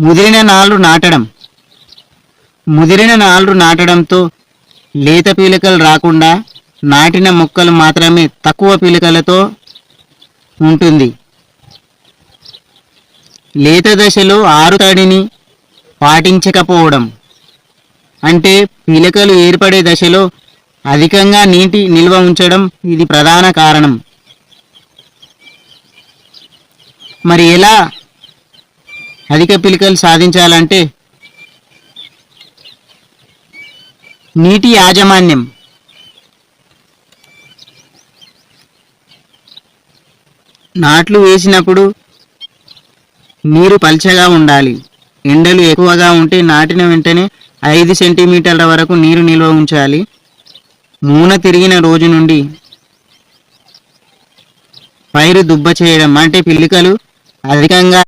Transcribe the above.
ముదిరిన నాళ్ళు నాటడం. ముదిరిన నాళ్ళు నాటడంతో లేత పీలికలు రాకుండా నాటిన మొక్కలు మాత్రమే తక్కువ పీలికలతో ఉంటుంది. లేత దశలో ఆరు తడిని పాటించకపోవడం. అంటే పీలికలు ఏర్పడే దశలో అధికంగా నీటి నిల్వ ఉంచడం ఇది ప్రధాన కారణం. మరి ఎలా అధిక పిలికలు సాధించాలంటే నీటి యాజమాన్యం. నాట్లు వేసినప్పుడు నీరు పల్చగా ఉండాలి. ఎండలు ఎక్కువగా ఉంటే నాటిన వెంటనే ఐదు సెంటీమీటర్ల వరకు నీరు నిల్వ ఉంచాలి. నూనె తిరిగిన రోజు నుండి పైరు దుబ్బ చేయడం అంటే పిల్లికలు అధికంగా